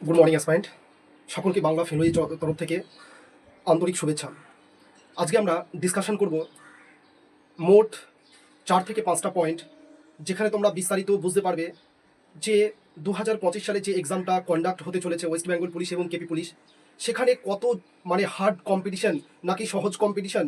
Good morning অ্যাসপাইন্ট সকলকে বাংলা ফেলোই তরফ থেকে আন্তরিক শুভেচ্ছা। আজকে আমরা ডিসকাশন করব মোট চার থেকে পাঁচটা পয়েন্ট যেখানে তোমরা বিস্তারিত বুঝতে পারবে যে দু হাজার পঁচিশ সালে যে এক্সামটা কন্ডাক্ট হতে চলেছে ওয়েস্ট বেঙ্গল পুলিশ এবং কেপি পুলিশ সেখানে কত মানে হার্ড কম্পিটিশন নাকি সহজ কম্পিটিশন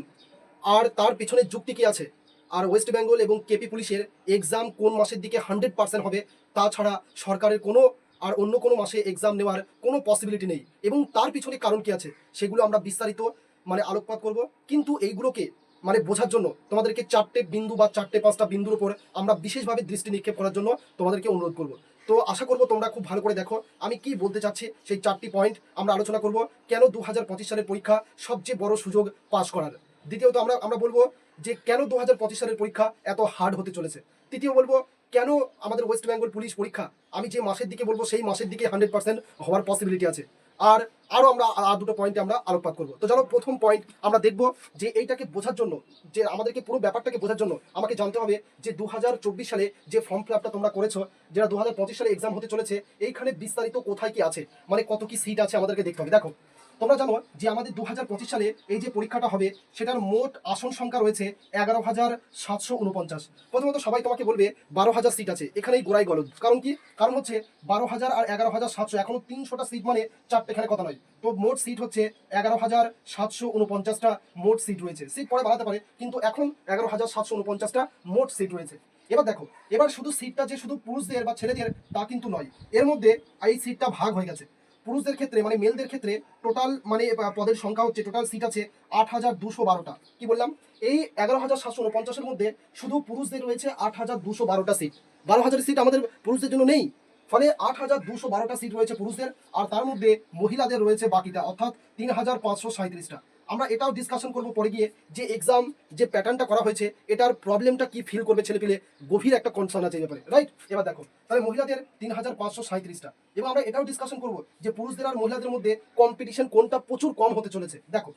আর তার পেছনে যুক্তি কি আছে? আর ওয়েস্ট বেঙ্গল এবং কেপি পুলিশের এক্সাম কোন মাসের দিকে হান্ড্রেড পার্সেন্ট হবে তাছাড়া সরকারের কোনো আর অন্য কোনো মাসে এক্সাম নেওয়ার কোনো পসিবিলিটি নেই। এবং তার পিছনে কারণ কি আছে? সেগুলো আমরা বিস্তারিত মানে আলোকপাত করব। কিন্তু এইগুলোকে মানে বোঝার জন্য তোমাদেরকে চারটে বিন্দু বা চারটে পাঁচটা বিন্দুর উপর আমরা বিশেষভাবে দৃষ্টি নিক্ষেপ করার জন্য তোমাদেরকে অনুরোধ করব। তো আশা করব তোমরা খুব ভালো করে দেখো। আমি কি বলতে চাচ্ছি সেই চারটি পয়েন্ট আমরা আলোচনা করব। কেন দু হাজার পঁচিশ সালের পরীক্ষা সবচেয়ে বড় সুযোগ পাশ করার? দ্বিতীয়ত আমরা আমরা বলব যে কেন দু হাজার পঁচিশ সালের পরীক্ষা এত হার্ড হতে চলেছে? তৃতীয় বলব কেন আমাদের ওয়েস্ট বেঙ্গল পুলিশ পরীক্ষা? আমি যে মাসের দিকে বলব, সেই মাসের দিকে হান্ড্রেড পার্সেন্ট হওয়ার পসিবিলিটি আছে। আর আরও আমরা আর দুটো পয়েন্টে আমরা আলোকপাত করব। তো চলো, প্রথম পয়েন্ট আমরা দেখব যে এইটাকে বোঝার জন্য, যে আমাদেরকে পুরো ব্যাপারটাকে বোঝার জন্য আমাকে জানতে হবে যে দু হাজার চব্বিশ সালে যে ফর্ম ফিল আপটা তোমরা করেছ, যেটা দু হাজার পঁচিশ সালে এক্সাম হতে চলেছে, এইখানে বিস্তারিত কোথায় কি আছে? মানে কত কি সিট আছে আমাদেরকে দেখতে হবে। দেখো তোমরা জানো যে আমাদের দু হাজার পঁচিশ সালে এই যে পরীক্ষাটা হবে, সেটার মোট আসন সংখ্যা রয়েছে এগারো হাজার সাতশো উনপঞ্চাশ প্রথমত সবাই তোমাকে বলবে বারো হাজার সিট আছে, এখানেই গোড়াই গলদ। কারণ কি? কারণ হচ্ছে বারো হাজার আর এগারো হাজার সাতশো, এখনও তিনশোটা সিট মানে চারটে এখানে কথা নয়। তো মোট সিট হচ্ছে এগারো হাজার সাতশো উনপঞ্চাশটা মোট সিট রয়েছে। সিট পরে বাড়াতে পারে, কিন্তু এখন এগারো হাজার সাতশো উনপঞ্চাশটা মোট সিট রয়েছে। এবার দেখো, এবার শুধু সিটটা যে শুধু পুরুষদের বা ছেলেদের তা কিন্তু নয়, এর মধ্যে এই সিটটা ভাগ হয়ে গেছে। পুরুষদের ক্ষেত্রে মানে মেলদের ক্ষেত্রে টোটাল মানে পদের সংখ্যা হচ্ছে টোটাল সিট আছে আট হাজার দুশো বারোটা। কি বললাম? এই এগারো হাজার সাতশো উনপঞ্চাশের মধ্যে শুধু পুরুষদের রয়েছে আট হাজার দুশো বারোটা সিট বারো হাজার সিট আমাদের পুরুষদের জন্য নেই। ফলে আট হাজার দুশো বারোটা সিট রয়েছে পুরুষদের, আর তার মধ্যে মহিলাদের রয়েছে বাকিটা, অর্থাৎ তিন হাজার পাঁচশো সাঁত্রিশটা আমরা এটাও ডিসকাশন করব পরে গিয়ে যে এক্সাম যে প্যাটার্নটা করা হয়েছে, এটার প্রবলেমটা কি ফিল করবে ছেলে পেলে গভীর একটা কনসার্ন আছে ব্যাপারে রাইট এবার দেখো, তাহলে মহিলাদের তিন হাজার পাঁচশো সাঁত্রিশটা এবং আমরা এটাও ডিসকাশন করব যে পুরুষদের আর মহিলাদের মধ্যে কম্পিটিশন কোনটা প্রচুর কম হতে চলেছে, দেখো।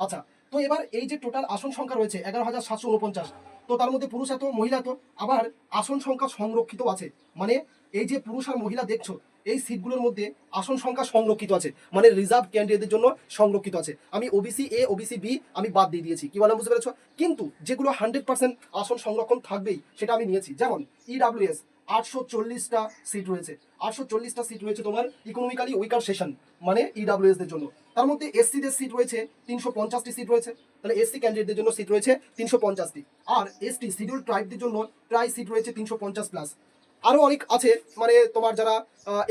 আচ্ছা তো এবার এই যে টোটাল আসন সংখ্যা রয়েছে, এগারো হাজার সাতশো উনপঞ্চাশ, তো তার মধ্যে পুরুষ এত, মহিলা এত, আবার আসন সংখ্যা সংরক্ষিত আছে মানে এই যে পুরুষ আর মহিলা দেখছ, এই সিটগুলোর মধ্যে আসন সংখ্যা সংরক্ষিত আছে। মানে রিজার্ভ ক্যান্ডিডেটদের জন্য সংরক্ষিত আছে। আমি ওবিসি এ ওবিসি বি আমি বাদ দিয়ে দিয়েছি। কি বললাম বুঝতে পেরেছ? কিন্তু যেগুলো হান্ড্রেড পার্সেন্ট আসন সংরক্ষণ থাকবেই, সেটা আমি নিয়েছি। যেমন E ইডাব্লিউএস আটশো চল্লিশটা সিট রয়েছে। আটশো চল্লিশটা সিট রয়েছে তোমার ইকোনমিক্যালি উইকার সেশন মানে ইডাব্লিউএস দের জন্য। তার মধ্যে এসসিদের সিট রয়েছে, তিনশো পঞ্চাশটি সিট রয়েছে। তাহলে এসসি ক্যান্ডিডেটদের জন্য সিট রয়েছে তিনশো পঞ্চাশটি। আর এসটি শিডিউল ট্রাইবদের জন্য প্রায় সিট রয়েছে তিনশো পঞ্চাশ প্লাস আরও অনেক আছে মানে তোমার যারা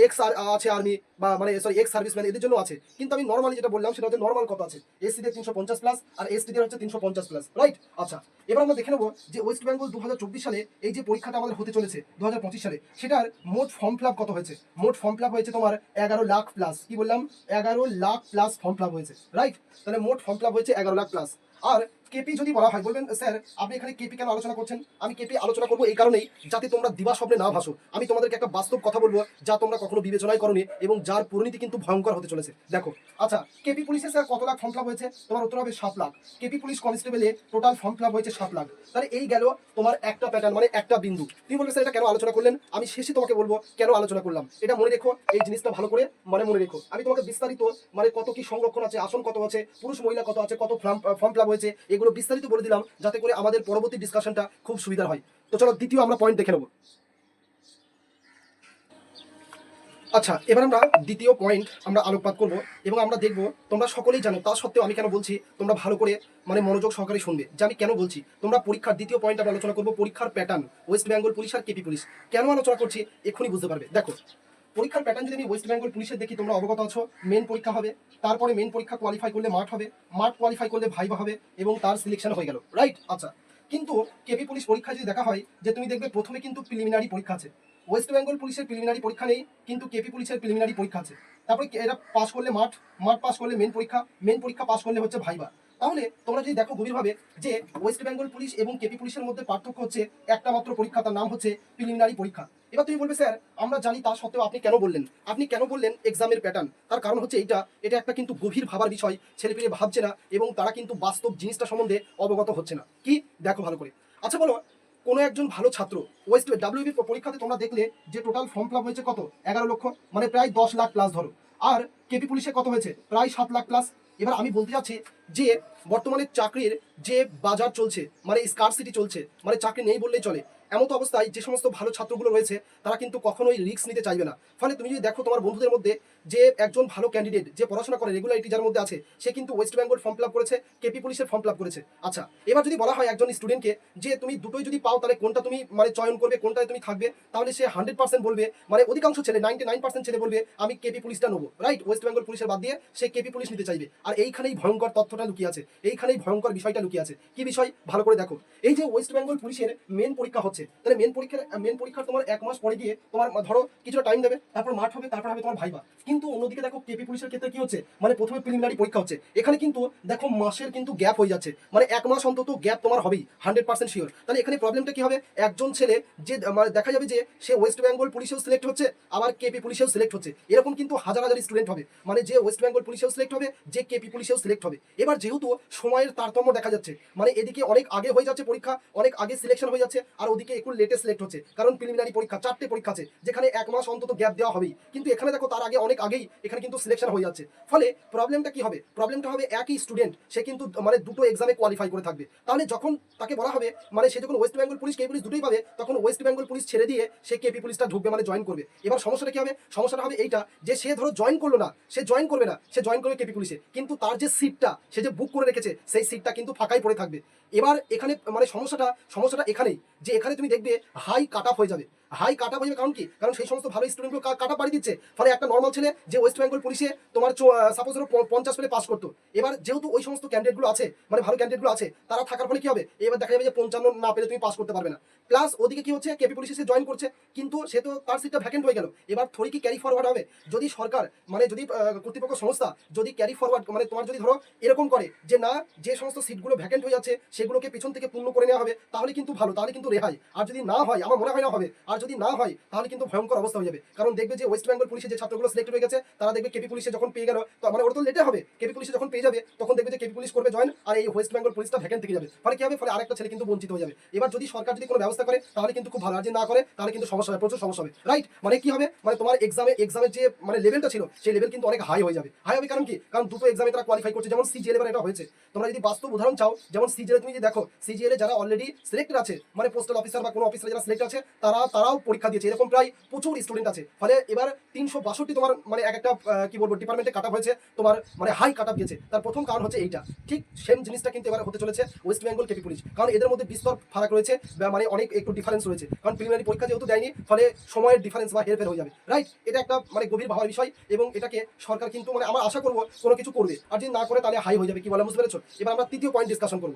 এক্স আছে আর্মি বা মানে সরি এক্স সার্ভিসম্যান এদের জন্য আছে। কিন্তু আমি নর্মালি যেটা বললাম সেটা হচ্ছে নর্মাল কত আছে? এসসিদের তিনশো পঞ্চাশ প্লাস আর এসটিদের হচ্ছে তিনশো পঞ্চাশ প্লাস রাইট আচ্ছা এবার আমরা দেখে নেব যে ওয়েস্ট বেঙ্গল দু হাজার চব্বিশ সালে এই যে পরীক্ষাটা আমাদের হতে চলেছে দু হাজার পঁচিশ সালে, সেটার মোট ফর্ম ফিল কত হয়েছে? মোট ফর্ম ফিল হয়েছে তোমার এগারো লাখ প্লাস কি বললাম? এগারো লাখ প্লাস ফর্ম ফিল হয়েছে রাইট তাহলে মোট ফর্ম ফিল হয়েছে এগারো লাখ প্লাস আর কেপি যদি বলা হয়, বলবেন, স্যার, আপনি এখানে কেপি কেন আলোচনা করছেন? আমি কেপি আলোচনা করব এই কারণেই যাতে তোমরা দিবা স্বপ্নে না ভাসো। আমি তোমাদেরকে একটা বাস্তব কথা বলব যা তোমরা কখনো বিবেচনাই করনি এবং যার পরিণতি কিন্তু ভয়ঙ্কর হতে চলেছে। দেখো আচ্ছা কেপি পুলিশে স্যার কত লাখ ফর্ম ফিল হয়েছে? তোমার উত্তর হবে সাত লাখ। কেপি পুলিশ কনস্টেবলে টোটাল ফর্ম ফিল হয়েছে সাত লাখ। তাহলে এই গেল তোমার একটা প্যাটার্ন মানে একটা বিন্দু। তুমি বলবে স্যার, এটা কেন আলোচনা করলেন? আমি শেষে তোমাকে বলব, কেন আলোচনা করলাম? এটা মনে রেখো, এই জিনিসটা ভালো করে মানে মনে রেখো। আমি তোমাকে বিস্তারিত মানে কত কি সংরক্ষণ আছে, আসন কত আছে, পুরুষ, মহিলা কত আছে, কত ফর্ম ফর্ম ফিল হয়েছে, এগুলো বিস্তারিত বলে দিলাম যাতে করে আমাদের পরবর্তী ডিসকাশনটা খুব সুবিধা হয়। তো চলো দ্বিতীয় আমরা পয়েন্ট দেখে নেব। আচ্ছা এবার আমরা দ্বিতীয় পয়েন্ট আমরা আলোকপাত করব এবং আমরা দেখব তোমরা সকলেই জানো, তা সত্ত্বেও আমি কেন বলছি তোমরা ভালো করে মানে মনোযোগ সহকারে শুনবে। যে আমি কেন বলছি, তোমরা পরীক্ষার দ্বিতীয় পয়েন্ট আমরা আলোচনা করব পরীক্ষার প্যাটার্ন ওয়েস্ট বেঙ্গল পুলিশ আর কেপি পুলিশ কেন আলোচনা করছি, এক্ষুনি বুঝতে পারবে। দেখো পরীক্ষার প্যাটার্ন যদি আমি ওয়েস্ট বেঙ্গল পুলিশের দেখি, তোমরা অবগত আছো মেন পরীক্ষা হবে, তারপরে মেন পরীক্ষা কোয়ালিফাই করলে মাঠ হবে, মাঠ কোয়ালিফাই করলে ভাইবা হবে, এবং তার সিলেকশন হয়ে গেল। রাইট আচ্ছা। কিন্তু কেপি পুলিশ পরীক্ষায় যদি দেখা হয়, যে তুমি দেখবে প্রথমে কিন্তু প্রিলিমিনারি পরীক্ষা আছে। ওয়েস্ট বেঙ্গল পুলিশের প্রিলিমিনারি পরীক্ষা নেই, কিন্তু কেপি পুলিশের প্রিলিমিনারি পরীক্ষা আছে। তারপরে এরা পাস করলে মাঠ মাঠ পাস করলে মেন পরীক্ষা মেন পরীক্ষা পাস করলে হচ্ছে ভাইবা। তাহলে তোমরা যদি দেখো গভীরভাবে যে ওয়েস্ট বেঙ্গল পুলিশ এবং কেপি পুলিশের মধ্যে পার্থক্য হচ্ছে একটা মাত্র পরীক্ষা, তার নাম হচ্ছে প্রিলিমিনারি পরীক্ষা। এবার তুমি বলবে, স্যার, আমরা জানি তা সত্ত্বেও আপনি কেন বললেন? আপনি কেন বললেন এক্সামের প্যাটার্ন তার কারণ হচ্ছে এইটা, এটা একটা কিন্তু গভীর ভাবার বিষয়, ছেলেপিলে ভাবছে না এবং তারা কিন্তু বাস্তব জিনিসটা সম্বন্ধে অবগত হচ্ছে না। কি? দেখো ভালো করে। আচ্ছা বলো, কোনো একজন ভালো ছাত্র ওয়েস্ট ডাব্লিউবি পরীক্ষাতে তোমরা দেখলে যে টোটাল ফর্ম ফিল হয়েছে কত? এগারো লক্ষ মানে প্রায় দশ লাখ প্লাস ধরো। আর কেপি পুলিশে কত হয়েছে? প্রায় সাত লাখ প্লাস এবার আমি বলতে চাচ্ছি যে বর্তমানে চাকরির যে বাজার চলছে মানে স্কারসিটি চলছে মানে চাকরি নেই বললেই চলে। এমন অবস্থায় যে সমস্ত ভালো ছাত্রগুলো রয়েছে, তারা কিন্তু কখনোই রিস্ক নিতে চাইবে না। ফলে তুমি যদি দেখো তোমার বন্ধুদের মধ্যে যে একজন ভালো ক্যান্ডিডেট যে পড়াশোনা করে রেগুলারিটি যার মধ্যে আছে, সে কিন্তু ওয়েস্ট বেঙ্গল ফর্ম ফিল করেছে কেপি পুলিশের ফর্ম ফিল করেছে। আচ্ছা এবার যদি বলা হয় একজন স্টুডেন্টকে যে তুমি দুটোই যদি পাও, তাহলে কোনটা তুমি মানে চয়ন করবে, কোনটায় তুমি থাকবে, তাহলে সে হান্ড্রেড পার্সেন্ট বলবে মানে অধিকাংশ ছেলে নাইনটি নাইন পার্সেন্ট ছেলে বলবে, আমি কেপি পুলিশটা নেব। রাইট ওয়েস্ট বেঙ্গল পুলিশের বাদ দিয়ে সে কেপি পুলিশ নিতে চাইবে। আর এইখানেই ভয়ঙ্কর তথ্যটা লুকিয়ে আছে, এইখানেই ভয়ঙ্কর বিষয়টা লুকিয়ে আছে। কি বিষয়? ভালো করে দেখো। এই যে ওয়েস্ট বেঙ্গল পুলিশের মেন পরীক্ষা তাহলে মেন পরীক্ষার মেন পরীক্ষার তোমার এক মাস পরে গিয়ে তোমার ধরো কিছুটা টাইম দেবে, তারপর মাঠ হবে তারপর হবে তোমার ভাইবা। কিন্তু অন্যদিকে দেখো কেপি পুলিশের ক্ষেত্রে কি হচ্ছে? মানে প্রথমে প্রিলিমিনারি পরীক্ষা হচ্ছে। এখানে কিন্তু দেখো মাসের কিন্তু গ্যাপ হয়ে যাচ্ছে। মানে এক মাস অন্তত গ্যাপ তোমার হবেই হান্ড্রেড পার্সেন্ট শিওর তাহলে এখানে প্রবলেমটা কি হবে? একজন ছেলে যে মানে দেখা যাবে যে সে ওয়েস্ট বেঙ্গল পুলিশেও সিলেক্ট হচ্ছে, আবার কেপি পুলিশেও সিলেক্ট হচ্ছে। এরকম কিন্তু হাজার হাজার স্টুডেন্ট হবে। মানে যে ওয়েস্ট বেঙ্গল পুলিশেও সিলেক্ট হবে, যে কেপি পুলিশেও সিলেক্ট হবে। এবার যেহেতু সময়ের তারতম্য দেখা যাচ্ছে মানে এদিকে অনেক আগে হয়ে যাচ্ছে পরীক্ষা, অনেক আগে সিলেকশন হয়ে যাচ্ছে, আর ওদিকে একটু লেটে সিলেক্ট হচ্ছে। কারণ প্রিলিমিনারি পরীক্ষা, চারটে পরীক্ষা আছে, যেখানে এক মাস অন্তত গ্যাপ দেওয়া হবেই। কিন্তু এখানে দেখো, তার আগে অনেক আগেই এখানে কিন্তু সিলেকশন হয়ে যাচ্ছে। ফলে প্রবলেমটা কি হবে? প্রবলেমটা হবে একই স্টুডেন্ট সে কিন্তু মানে দুটো এক্সামে কোয়ালিফাই করে থাকবে। তাহলে যখন তাকে বলা হবে মানে সে যখন ওয়েস্ট বেঙ্গল পুলিশ কে পুলিশ দুটোই পাবে, তখন ওয়েস্ট বেঙ্গল পুলিশ ছেড়ে দিয়ে সে কেপি পুলিশটা ঢুকবে মানে জয়েন করবে। এবার সমস্যাটা কি হবে? সমস্যাটা হবে এইটা যে সে ধরো জয়েন করল না, সে জয়েন করবে না, সে জয়েন করবে কেপি পুলিশে কিন্তু তার যে সিটটা সে যে বুক করে রেখেছে, সেই সিটটা কিন্তু ফাঁকাই পড়ে থাকবে। এবার এখানে মানে সমস্যাটা সমস্যাটা এখানেই যে এখানে তুমি দেখবে হাই কাট অফ হয়ে যাবে। হাই কাট আপ হয়ে কারণ কি? কারণ সেই সমস্ত ভালো স্টুডেন্টগুলো কাট আপ বাড়ি দিচ্ছে। ফলে একটা নর্মাল ছেলে যে ওয়েস্ট বেঙ্গল পুলিশে তোমার সাপোজ ধরো পঞ্চাশ পেলে পাস করতো। এবার যেহেতু ওই সমস্ত ক্যান্ডিডেটগুলো আছে মানে ভালো ক্যান্ডিডেটগুলো আছে, তারা থাকার ফলে কি হবে? এবার দেখা যাবে যে পঞ্চান্ন না পেলে তুমি পাস করতে পারবে না। প্লাস ওদিকে কি হচ্ছে কেপি পুলিশে সে জয়েন করছে, কিন্তু সে তো তার সিটটা ভ্যাকেন্ট হয়ে গেল। এবার থরি কি ক্যারি ফরওয়ার্ড হবে? যদি সরকার মানে যদি কর্তৃপক্ষ সংস্থা যদি ক্যারি ফরওয়ার্ড মানে তোমার যদি ধরো এরকম করে যে না, যে সমস্ত সিটগুলো ভ্যাকেন্ট হয়ে যাচ্ছে, সেগুলোকে পিছন থেকে পূর্ণ করে নেওয়া হবে, তাহলে কিন্তু ভালো, তাহলে কিন্তু রেহাই। আর যদি না হয়, আমার মনে হয় না হবে, আর যদি না হয়, তাহলে কিন্তু ভয়ঙ্কর অবস্থা হয়ে যাবে। কারণ দেখবে যে ওয়েস্ট বেঙ্গল পুলিশে যে ছাত্রগুলো সিলেক্ট হয়ে গেছে, তারা দেখবে কেপি পুলিশে যখন পেয়ে গেল, তো মানে ওরা তো লেটে হবে। কেপি পুলিশে যখন পেয়ে যাবে, তখন দেখবে যে কেপি পুলিশ করবে জয়েন আর এই ওয়েস্ট বেঙ্গল পুলিশটা ভ্যাকেন্ট থেকে যাবে। ফলে কি হবে? ফলে আরেকটা ছেলে কিন্তু বঞ্চিত হয়ে যাবে। এবার যদি সরকার যদি কোনো ব্যবস্থা করে, তাহলে কিন্তু খুব ভালো। আর যদি না করে, তাহলে কিন্তু সমস্যা হবে, প্রচুর সমস্যা হবে। রাইট মানে কি হবে? মানে তোমার এক্সামে এক্সামের যে মানে লেভেলটা ছিল, সেই লেভেল কিন্তু অনেক হাই হয়ে যাবে। হাই হবে কারণ কি? কারণ দুটো এক্সামে তারা কোয়ালিফাই করছে। যেমন সিজিএল এবার এটা হয়েছে। তোমরা যদি বাস্তব উদাহরণ চাও, যেমন সিজিএল তুমি যদি দেখো সিজিএল যারা অলরেডি সিলেক্টেড আছে মানে পোস্টাল অফিসার বা কোনো অফিসার যারা সিলেক্ট আছে তারা তারাও পরীক্ষা দিয়েছে। এরকম প্রায় প্রচুর স্টুডেন্ট আছে। ফলে এবার তিনশো বাষট্টি তোমার মানে এক একটা কি বলব ডিপার্টমেন্টে কাট হয়েছে। তোমার মানে হাই কাট গেছে। তার প্রথম কারণ হচ্ছে এইটা। ঠিক সেম জিনিসটা কিন্তু এবার হতে চলেছে ওয়েস্ট বেঙ্গল কেপি পুলিশ কারণ এদের মধ্যে বিস্তর ফারাক রয়েছে মানে অনেক একটু ডিফারেন্স রয়েছে। কারণ প্রিলিমিনারি পরীক্ষা যেহেতু দেয়নি, ফলে সময়ের ডিফারেন্স বা হেরফের হয়ে যাবে। রাইট এটা একটা মানে গভীর ভাবার বিষয় এবং এটাকে সরকার কিন্তু মানে আমরা আশা করব কোনো কিছু করবে। আর যদি না করে তাহলে হাই হয়ে যাবে, কি বলে, বুঝতে পেরেছ? এবার আমরা তৃতীয় পয়েন্ট ডিসকাশন করব।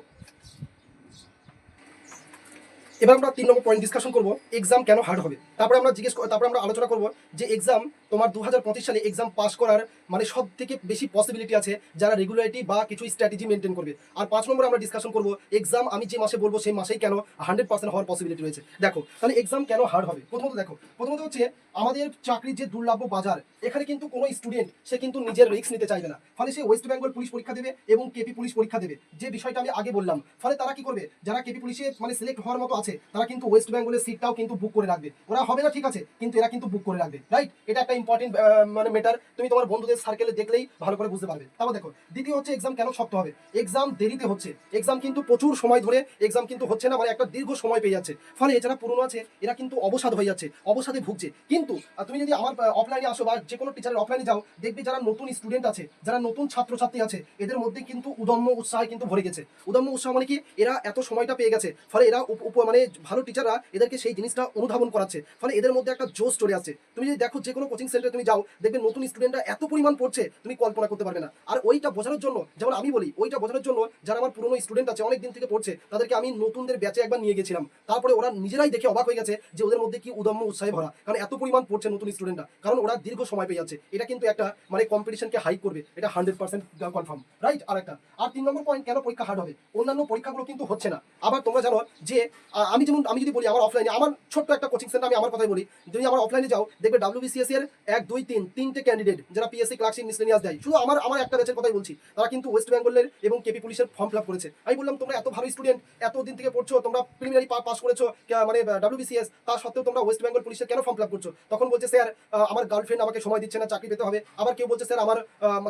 এবার আমরা তিন নম্বর পয়েন্ট ডিসকাশন করব এক্সাম কেন হার্ড হবে? তারপরে আমরা জিজ্ঞেস তারপরে আমরা আলোচনা করব যে এক্সাম তোমার দু হাজার পঁচিশ সালে এক্সাম পাস করার মানে সব থেকে বেশি পসিবিলিটি আছে যারা রেগুলারিটি বা কিছু স্ট্র্যাটেজি মেনটেন করবে। আর পাঁচ নম্বর আমরা ডিসকাশন করব এক্সাম আমি যে মাসে বলব সেই মাসেই কেন হান্ড্রেড পার্সেন্ট হওয়ার পসিবিলিটি রয়েছে। দেখো, তাহলে এক্সাম কেন হার্ড হবে? প্রথমত দেখো, প্রথমত হচ্ছে আমাদের চাকরির যে দুর্লভ বাজার, এখানে কিন্তু কোনো স্টুডেন্ট সে কিন্তু নিজের রিস্ক নিতে চাইবে না। ফলে সে ওয়েস্ট বেঙ্গল পুলিশ পরীক্ষা দেবে এবং কেপি পুলিশ পরীক্ষা দেবে। যে বিষয়টা আমি আগে বললাম, ফলে তারা কি করবে? যারা কেপি পুলিশে মানে সিলেক্ট হওয়ার মতো আছে তারা কিন্তু ওয়েস্ট বেঙ্গলের সিটটাও কিন্তু বুক করে রাখবে। ওরা হবে না, ঠিক আছে, কিন্তু এরা কিন্তু বুক করে রাখবে। রাইট এটা একটা ইম্পর্টেন্ট মানে মেটার তুমি তোমার বন্ধুদের সার্কেলে দেখলেই ভালো করে বুঝতে পারবে। তারপর দেখো, দ্বিতীয় হচ্ছে এক্সাম কেন শক্ত হবে? এক্সাম দেরিতে হচ্ছে। এক্সাম কিন্তু প্রচুর সময় ধরে এক্সাম কিন্তু হচ্ছে না মানে একটা দীর্ঘ সময় পেয়ে যাচ্ছে। ফলে এছাড়া পুরনো আছে, এরা কিন্তু অবসাদ হয়ে যাচ্ছে, অবসাদে ভুগছে। কিন্তু তুমি যদি আমার অফলাইনে আসো বা যে কোনো টিচারের অফলাইনে যাও, দেখবে যারা নতুন স্টুডেন্ট আছে, যারা নতুন ছাত্রছাত্রী আছে, এদের মধ্যে কিন্তু উদম্য উৎসাহ কিন্তু ভরে গেছে। উদম্য উৎসাহ মানে কি? এরা এত সময়টা পেয়ে গেছে। ফলে এরা উপ- মানে ভালো টিচাররা এদেরকে সেই জিনিসটা অনুধাবন করাচ্ছে। ফলে এদের মধ্যে একটা জোশ চলে আসছে। তুমি যদি দেখো যে কোনো কোচিং সেন্টারে তুমি যাও, দেখবে নতুন স্টুডেন্টরা এত পরিমাণ পড়ছে, তুমি কল্পনা করতে পারবে না। আর ওইটা বোঝানোর জন্য, যেমন আমি বলি, ওইটা বোঝানোর জন্য যারা আমার পুরনো স্টুডেন্ট আছে অনেক দিন থেকে পড়ছে, তাদেরকে আমি নতুনদের ব্যাচে একবার নিয়ে গেছিলাম। তারপরে ওরা নিজেরাই দেখে অবাক হয়ে গেছে যে ওদের মধ্যে কি উদম্য, উৎসাহে ভরা। কারণ এত পরিমাণ পড়ছে নতুন স্টুডেন্টরা কারণ ওরা দীর্ঘ সময় পেয়ে যাচ্ছে। এটা কিন্তু একটা মানে কম্পিটিশনকে হাইক করবে। এটা হান্ড্রেড পার্সেন্ট কনফার্ম রাইট আর একটা। আর তিন নম্বর পয়েন্ট কেন পরীক্ষা হার্ড হবে? অন্যান্য পরীক্ষাগুলো কিন্তু হচ্ছে না। আবার তোমরা জানো যে আমি যেমন, আমি যদি বলি আমার অফলাইনে আমার ছোট্ট একটা কোচিং সেন্টার আমি আমার কথাই বলি, যদি আমার অফলাইনে যাও, দেখবে ডাব্লিউবিসিএস এর এক, দুই, তিন, তিনটে ক্যান্ডিডেট যারা পিএসসি ক্লার্কশিপ মিসলেনিয়াস দেয়। শুধু আমার আমার একটা ব্যাচের কথাই বলছি, তারা কিন্তু ওয়েস্ট বেঙ্গলের এবং কেপি পুলিশের ফর্ম ফিল করেছে। আমি বললাম, তোমরা এত ভালো স্টুডেন্ট এত দিন থেকে পড়ছো, তোমরা প্রিলিমিনারি পাস করেছ মানে ডাব্লিউবিসিএস তা সত্ত্বেও তোমরা ওয়েস্ট বেঙ্গল পুলিশের কেন ফর্ম ফিল করছ? তখন বলছে, স্যার আমার গার্লফ্রেন্ড আমাকে সময় দিচ্ছে না, চাকরি পেতে হবে। আবার কেউ বলছে, স্যার, আমার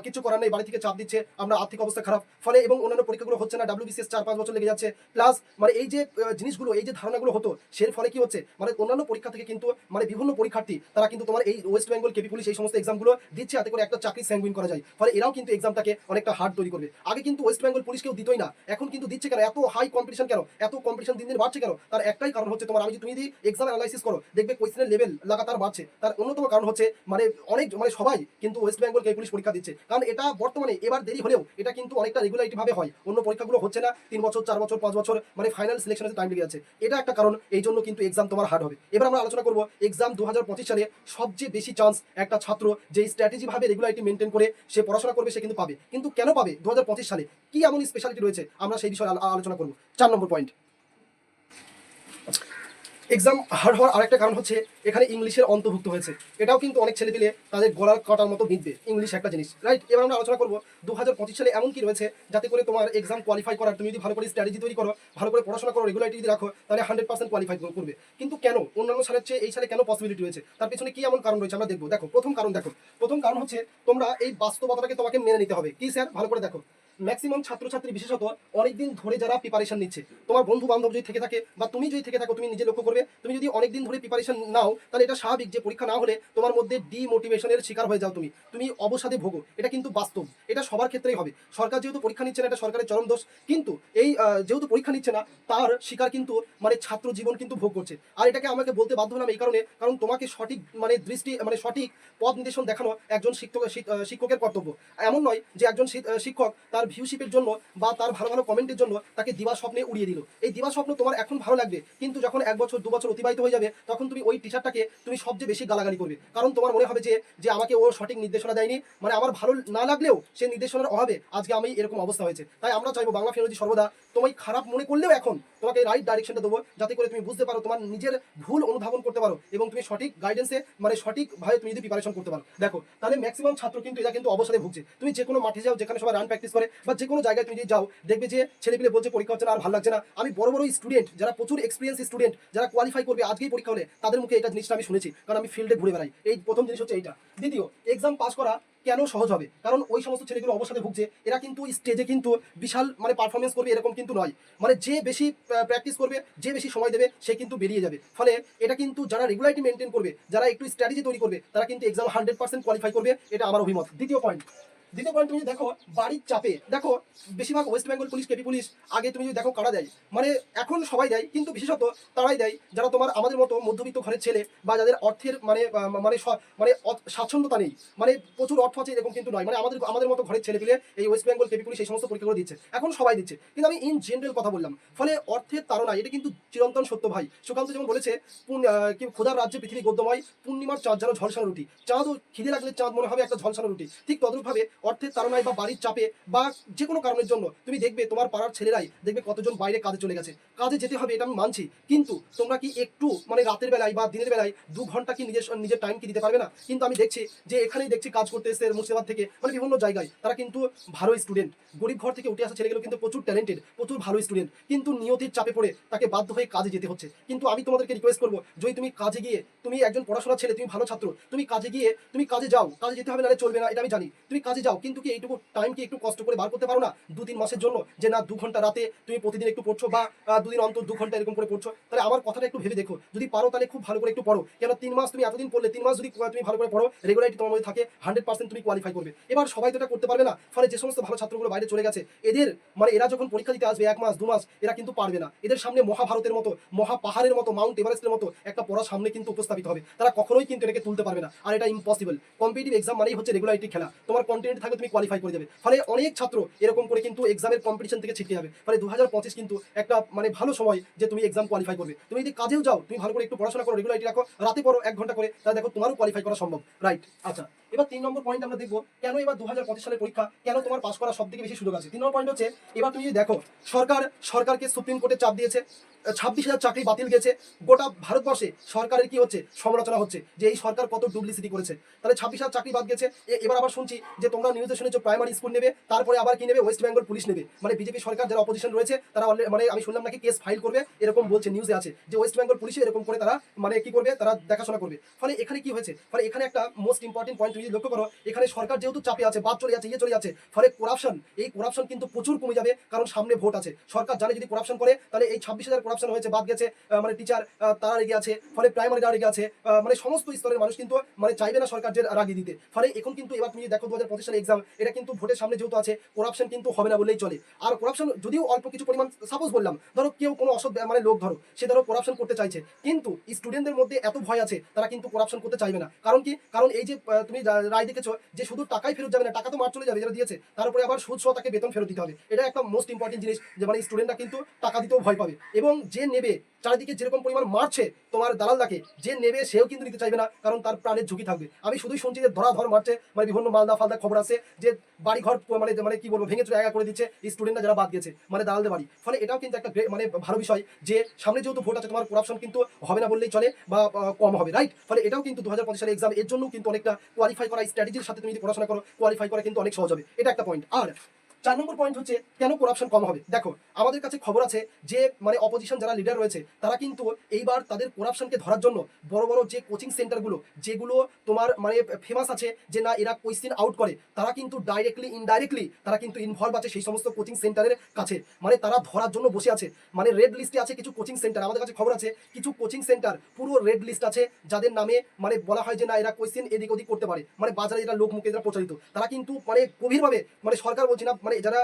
কিছু করার নেই, বাড়ি থেকে চাপ দিচ্ছে, আমরা আর্থিক অবস্থা খারাপ। ফলে এবং অন্যান্য পরীক্ষাগুলো হচ্ছে না ডাব্লিউবিসিএস চার, পাঁচ বছর লেগে যাচ্ছে। প্লাস মানে এই যে জিনিসগুলো, এই যে ধারণাগুলো হতো, সের ফলে কি হচ্ছে? মানে অন্যান্য পরীক্ষা থেকে কিন্তু মানে বিভিন্ন পরীক্ষার্থী, তারা কিন্তু তোমার এই ওয়েস্ট বেঙ্গল কেপি পুলিশ এই সমস্ত এক্সামগুলো দিচ্ছে, যাতে করে একটা চাকরি স্যাঙ্গুইন করা যায়। ফলে এরাও কিন্তু এক্সামটাকে অনেকটা হার্ড তৈরি করবে। আগে কিন্তু ওয়েস্ট বেঙ্গল পুলিশ কেউ দিতই না। এখন কিন্তু দিচ্ছে কেন? এত হাই কম্পিটিশন কেন? এত কম্পিটিশন দিন দিন বাড়ছে কেন? তার একটাই কারণ হচ্ছে তোমার, আমি যদি তুমি যদি এক্সাম অ্যানালাইসিস করো, দেখবে কোয়েশ্চেনের লেভেল লাগাতার বাড়ছে। তার অন্যতম কারণ হচ্ছে মানে অনেক মানে সবাই কিন্তু ওয়েস্ট বেঙ্গল কে পুলিশ পরীক্ষা দিচ্ছে। কারণ এটা বর্তমানে এবার দেরি হলেও এটা কিন্তু অনেকটা রেগুলারিটি ভাবে হয়। অন্য পরীক্ষাগুলো হচ্ছে না। তিন বছর, চার বছর, পাঁচ বছর মানে ফাইনাল সিলেকশনে টাইম লেগে যাচ্ছে। এটা একটা কারণ, এই জন্য কিন্তু এক্সাম তোমার হার্ড হবে। এবার আমরা আলোচনা করব এক্সাম দু হাজার পঁচিশ সালে সবচেয়ে বেশি চান্স একটা ছাত্র যে স্ট্র্যাটেজি ভাবে রেগুলারিটি মেনটেন করে সে পড়াশোনা করবে, সে কিন্তু পাবে। কিন্তু কেন পাবে দু হাজার পঁচিশ সালে? কি এমন স্পেশালিটি রয়েছে? আমরা সেই বিষয়ে আলোচনা করব। চার নম্বর পয়েন্ট এক্সাম হার্ড হওয়ার আরেকটা কারণ হচ্ছে, এখানে ইংলিশের অন্তর্ভুক্ত হয়েছে। এটাও কিন্তু অনেক ছেলে দিলে তাদের গলার কাটার মতো বিঁধবে ইংলিশ একটা জিনিস রাইট এবার আমরা আলোচনা করব দু হাজার পঁচিশ সালে এমন কি রয়েছে যাতে করে তোমার এক্সাম কোয়ালিফাই করার, তুমি যদি ভালো করে স্ট্র্যাটেজি তৈরি করো, ভালো করে পড়াশোনা করো রেগুলারিটি যদি রাখো, তাহলে হান্ড্রেড পার্সেন্ট কোয়ালিফাই করবে। কিন্তু কেন? অন্যান্য সালের চেয়ে এই সালে কেন পসিবিলিটি রয়েছে? তার পিছনে কি এমন কারণ রয়েছে আমরা দেখব। দেখো, প্রথম কারণ দেখো। প্রথম কারণ হচ্ছে তোমরা এই বাস্তবতাটাকে তোমাকে মেনে নিতে হবে। কি স্যার? ভালো করে দেখো। ম্যাক্সিমাম ছাত্রছাত্রী বিশেষত অনেকদিন ধরে যারা প্রিপারেশন নিচ্ছে। তোমার বন্ধু বান্ধব যদি থেকে থাকে বা তুমি যদি থেকে থাকো, তুমি নিজে লক্ষ্য করবে, তুমি যদি অনেকদিন ধরে প্রিপারেশন নাও, তাহলে এটা স্বাভাবিক যে পরীক্ষা না হলে তোমার মধ্যে ডিমোটিভেশনের শিকার হয়ে যাও তুমি। তুমি অবসাদে ভোগো। এটা কিন্তু বাস্তব। এটা সবার ক্ষেত্রেই হবে। সরকার যেহেতু পরীক্ষা নিচ্ছে না, এটা সরকারের চরম দোষ। কিন্তু এই যেহেতু পরীক্ষা নিচ্ছে না, তার শিকার কিন্তু মানে ছাত্র জীবন কিন্তু ভোগ করছে। আর এটাকে আমাকে বলতে বাধ্য হলাম এই কারণে, কারণ তোমাকে সঠিক মানে দৃষ্টি মানে সঠিক পথ নির্দেশন দেখানো একজন শিক্ষক শিক্ষকের কর্তব্য। এমন নয় যে একজন শিক্ষক তার ভিউশিপের জন্য বা তার ভালো ভালো কমেন্টের জন্য তাকে দিবা স্বপ্নে উড়িয়ে দিল। এই দিবা স্বপ্ন তোমার এখন ভালো লাগবে, কিন্তু যখন এক বছর, দু বছর অতিবাহিত হয়ে যাবে, তখন তুমি ওই টিচারটাকে তুমি সবচেয়ে বেশি গালাগালি করবে। কারণ তোমার মনে হবে যে যে আমাকে ও সঠিক নির্দেশনা দেয়নি মানে আমার ভালো না লাগলেও সে নির্দেশনার অভাবে আজকে আমি এরকম অবস্থা হয়েছে। তাই আমরা চাইব বাংলা ফিনোলজি সর্বদা তোমায় খারাপ মনে করলেও এখন তোমাকে রাইট ডাইরেকশনটা দেবো, যাতে করে তুমি বুঝতে পারো তোমার নিজের ভুল অনুধাবন করতে পারো এবং তুমি সঠিক গাইডেন্সে মানে সঠিকভাবে তুমি যদি প্রিপারেশন করতে পারো। দেখো, তাহলে ম্যাক্সিমাম ছাত্র কিন্তু এটা কিন্তু অবসাদে ভুগছে। তুমি যে কোনো মাঠে যাও, যেখানে সবাই রান প্র্যাকটিস করে বা যে কোনো জায়গায় তুমি যদি যাও, দেখবে যে ছেলেপিলে বলছে পরীক্ষা হচ্ছে না, আর ভালো লাগছে না। আমি বড় বড় স্টুডেন্ট যারা প্রচুর এক্সপিরিয়েন্স স্টুডেন্ট যারা কোয়ালিফাই করবে আজকেই পরীক্ষা হলে, তাদের মুখে এটা জিনিসটা আমি শুনেছি। কারণ আমি ফিল্ডে ঘুরে বেড়াই। এই প্রথম জিনিস হচ্ছে এইটা। দ্বিতীয় এক্সাম পাস করা কেন সহজ হবে? কারণ ওই সমস্ত ছেলেগুলো অবসাদে ভুগছে। এরা কিন্তু স্টেজে কিন্তু বিশাল মানে পারফরমেন্স করবে, এরকম কিন্তু নয়। মানে যে বেশি প্র্যাকটিস করবে, যে বেশি সময় দেবে, সে কিন্তু বেরিয়ে যাবে। ফলে এটা কিন্তু যারা রেগুলারিটি মেনটেন করবে, যারা একটু স্ট্র্যাটেজি তৈরি করবে, তারা কিন্তু এক্সাম হান্ড্রেড পার্সেন্ট কোয়ালিফাই করবে, এটা আমার অভিমত। দ্বিতীয় পয়েন্ট দ্বিতীয় পয়েন্ট তুমি দেখো, বাড়ির চাপে, দেখো, বেশিরভাগ West Bengal police KP police আগে তুমি যদি দেখো কারা দেয় মানে এখন সবাই দেয়, কিন্তু বিশেষত তারাই দেয়, যারা তোমার আমাদের মতো মধ্যবিত্ত ঘরের ছেলে বা যাদের অর্থের মানে মানে মানে স্বাচ্ছন্দ্যতা নেই মানে প্রচুর অর্থ আছে এরকম কিন্তু নয় মানে আমাদের আমাদের মতো ঘরের ছেলে পেলে এই ওয়েস্ট বেঙ্গল কেপি পুলিশ এই সমস্ত পরীক্ষাগুলো দিচ্ছে। এখন সবাই দিচ্ছে। কিন্তু আমি ইন জেনারেল কথা বললাম, ফলে অর্থের তারা এটা কিন্তু চিরন্তন সত্য ভাই। সুকান্ত যেমন বলেছে কি খোদার রাজ্যে পৃথিবী গদ্যময়, পূর্ণিমার চাঁদ যেন ঝলসানো রুটি। চাঁদও খিদে লাগলে চাঁদ মনে হবে একটা ঝলসানো রুটি। ঠিক তদ্রূপভাবে অর্থের তাড়নায় বা বাড়ির চাপে বা যে কোনো কারণের জন্য তুমি দেখবে তোমার পাড়ার ছেলেরাই দেখবে কতজন বাইরে কাজে চলে গেছে। কাজে যেতে হবে এটা আমি মানছি। কিন্তু তোমরা কি একটু মানে রাতের বেলায় বা দিনের বেলায় দু ঘণ্টা কি নিজের নিজের টাইম কি দিতে পারবে না? কিন্তু আমি দেখছি যে এখানেই দেখছি কাজ করতে এসে মুর্শিদাবাদ থেকে মানে বিভিন্ন জায়গায়। তারা কিন্তু ভালো স্টুডেন্ট গরিব ঘর থেকে উঠে আসা ছেলেগুলো কিন্তু প্রচুর ট্যালেন্টেড প্রচুর ভালো স্টুডেন্ট কিন্তু নিয়তির চাপে পড়ে তাকে বাধ্য হয়ে কাজে যেতে হচ্ছে। কিন্তু আমি তোমাদেরকে রিকোয়েস্ট করব, যদি তুমি কাজে গিয়ে তুমি একজন পড়াশোনা ছেলে, তুমি ভালো ছাত্র, তুমি কাজে গিয়ে, তুমি কাজে যাও। কাজে যেতে হবে, নাহলে চলবে না, এটা আমি জানি। তুমি কাজে যাও, কিন্তু কি এইটুকু টাইম কি একটু কষ্ট করে বার করতে পারো না? দু তিন মাসের জন্য যে না, দু ঘণ্টা রাতে তুমি প্রতিদিন একটু পড়ছো বা দুদিন অন্তর দু ঘণ্টা এরকম করে পড়ছো, তাহলে আমার কথাটা একটু ভেবে দেখো। যদি পারো তাহলে খুব ভালো করে একটু পড়ো। কেন তিন মাস তুমি এতদিন পড়লে, তিন মাস যদি তুমি ভালো করে পড়ো রেগুলারিটি তোমার মধ্যে থাকে হান্ড্রেড পার্সেন্ট তুমি কোয়ালিফাই করবে। এবার সবাই তো এটা করতে পারবে না, ফলে যে সমস্ত ভালো ছাত্রগুলো বাইরে চলে গেছে, এদের মানে এরা যখন পরীক্ষা দিতে আসবে এক মাস, দু মাস, এরা কিন্তু পারবে না। এদের সামনে মহাভারতের মতো, মহা পাহাড়ের মতো, মাউন্ট এভারেস্টের মতো একটা পড়া সামনে কিন্তু উপস্থাপিত হবে। তারা কখনোই কিন্তু এটাকে তুলতে পারবে না। আর এটা ইম্পসিবল কম্পিটিভ এক্সাম মানেই হচ্ছে রেগুলারিটি খেলা। তোমার কন্টেন্ট থাকলে তুমি কোয়ালিফাই করে যাবে। ফলে অনেক ছাত্র এরকম করে কিন্তু এক্সামের কম্পিটিশন থেকে ছিটকে যাবে। ফলে দু হাজার পঁচিশ কিন্তু একটা মানে ভালো সময় যে তুমি এক্সাম কোয়ালিফাই করবে। তুমি যদি কাজেও যাও, তুমি ভালো করে একটু পড়াশোনা করো রেগুলারিটি রাখো, রাতে পড়ো এক ঘণ্টা করে, তাহলে দেখো তোমারও কোয়ালিফাই করা সম্ভব। রাইট আচ্ছা এবার তিন নম্বর পয়েন্ট আমরা দেখব, কেন এবার দু হাজার পঁচিশ সালের পরীক্ষা, কেন তোমার পাস করার সব থেকে বেশি সুযোগ আছে? তিন নম্বর পয়েন্ট হচ্ছে, এবার তুমি যদি দেখো, সরকার, সরকারকে সুপ্রিম কোর্টে চাপ দিয়েছে, ছাব্বিশ হাজার চাকরি বাতিল গেছে, গোটা ভারতবর্ষে সরকারের কি হচ্ছে? সমালোচনা হচ্ছে যে এই সরকার কত ডুপ্লিসিটি করেছে। তাহলে ছাব্বিশ হাজার চাকরি বাদ গেছে এবার আবার শুনছি যে তোমরা নিউজে শুনেছো প্রাইমারি স্কুল নেবে, তারপরে আবার কি নেবে? ওয়েস্ট বেঙ্গল পুলিশ নেবে। মানে বিজেপি সরকার যারা অপোজিশন রয়েছে, তারা মানে আমি শুনলাম নাকি কেস ফাইল করবে, এরকম বলছে নিউজে আছে যে ওয়েস্ট বেঙ্গল পুলিশে এরকম করে তারা মানে কি করবে, তারা দেখাশোনা করবে। ফলে এখানে কি হয়েছে? ফলে এখানে একটা মোস্ট ইম্পর্টেন্ট পয়েন্ট যদি লক্ষ্য করো, এখানে সরকার যেহেতু চাপে আছে, বাদ চলে যাচ্ছে ইয়ে চলে যাচ্ছে, ফলে করাপশন এই করাপশন কিন্তু প্রচুর কমে যাবে, কারণ সামনে ভোট আছে। সরকার জানে যদি করাপশন করে, তাহলে এই ছাব্বিশ হাজার করাপশন হয়েছে, বাদ গেছে মানে টিচার তারা রেগে আছে, ফলে প্রাইমারি রেগে আছে মানে সমস্ত স্তরের মানুষ কিন্তু মানে চাইবে না সরকার যে রাগিয়ে দিতে। ফলে এখন কিন্তু এবার তুমি দেখো দু হাজার পঁচিশ সালে এক্সাম এটা কিন্তু ভোটের সামনে যেহেতু আছে করাপশন কিন্তু হবে না বললেই চলে। আর করাপশন যদিও অল্প কিছু পরিমাণ সাপোজ বললাম, ধরো কেউ কোনো অসৎ মানে লোক ধরো, সে ধরো করাপশন করতে চাইছে, কিন্তু স্টুডেন্টদের মধ্যে এত ভয় আছে, তারা কিন্তু করাপশন করতে চাইবে না। কারণ কি? কারণ এই যে তুমি রায় দেখেছ, যে শুধু টাকাই ফেরত যাবে না, টাকা তো মার চলে যাবে, যারা দিয়েছে তারপরে আবার সুদ সহ তাকে বেতন ফেরত দিতে হবে। এটা একটা মোস্ট ইম্পর্টেন্ট জিনিস, যে মানে স্টুডেন্টরা কিন্তু টাকা দিতেও ভয় পাবে। এবং যে নেবে চারিদিকে যেরকম পরিমাণ মারছে তোমার দালালদাকে, যে নেবে সেও কিন্তু নিতে চাইবে না, কারণ তার প্রাণের ঝুঁকি থাকবে। আমি শুধুই শুনছি যে ধরা ধর মারছে মানে বিভিন্ন মালদা ফালদা খবর আছে যে বাড়ি ঘর মানে মানে কি বলব, ভেঙে চুরে জায়গা করে দিচ্ছে স্টুডেন্টরা যারা বাদ গেছে মানে দালালদের বাড়ি। ফলে এটাও কিন্তু একটা মানে ভালো বিষয় যে সামনে যেহেতু ভোট আছে, তোমার করাপশন কিন্তু হবে না বললেই চলে বা কম হবে রাইট ফলে এটাও কিন্তু দু হাজার পঁচিশ সালের এক্সাম এর জন্য কিন্তু অনেকটা কোয়ালিফাই করা স্ট্র্যাটেজির সাথে তুমি যদি পড়াশোনা করো কোয়ালিফাই করা কিন্তু অনেক সহজ হবে। এটা একটা পয়েন্ট আর চার নম্বর পয়েন্ট হচ্ছে কেন করাপশন কম হবে? দেখো, আমাদের কাছে খবর আছে যে মানে অপোজিশন যারা লিডার রয়েছে, তারা কিন্তু এইবার তাদের করাপশনকে ধরার জন্য বড় বড় যে কোচিং সেন্টারগুলো যেগুলো তোমার মানে ফেমাস আছে, যে না এরা কোয়েশ্চেন আউট করে, তারা কিন্তু ডাইরেক্টলি ইনডাইরেক্টলি তারা কিন্তু ইনভলভ আছে সেই সমস্ত কোচিং সেন্টারের কাছে। মানে তারা ধরার জন্য বসে আছে। মানে রেড লিস্টে আছে কিছু কোচিং সেন্টার আমাদের কাছে খবর আছে, কিছু কোচিং সেন্টার পুরো রেড লিস্ট আছে, যাদের নামে মানে বলা হয় যে, না এরা কোয়েশ্চেন এদিক ওদিক করতে পারে। মানে বাজারে যেটা লোক মুখে যেটা প্রচারিত, তারা কিন্তু মানে গভীরভাবে মানে সরকার বলছি না মানে যারা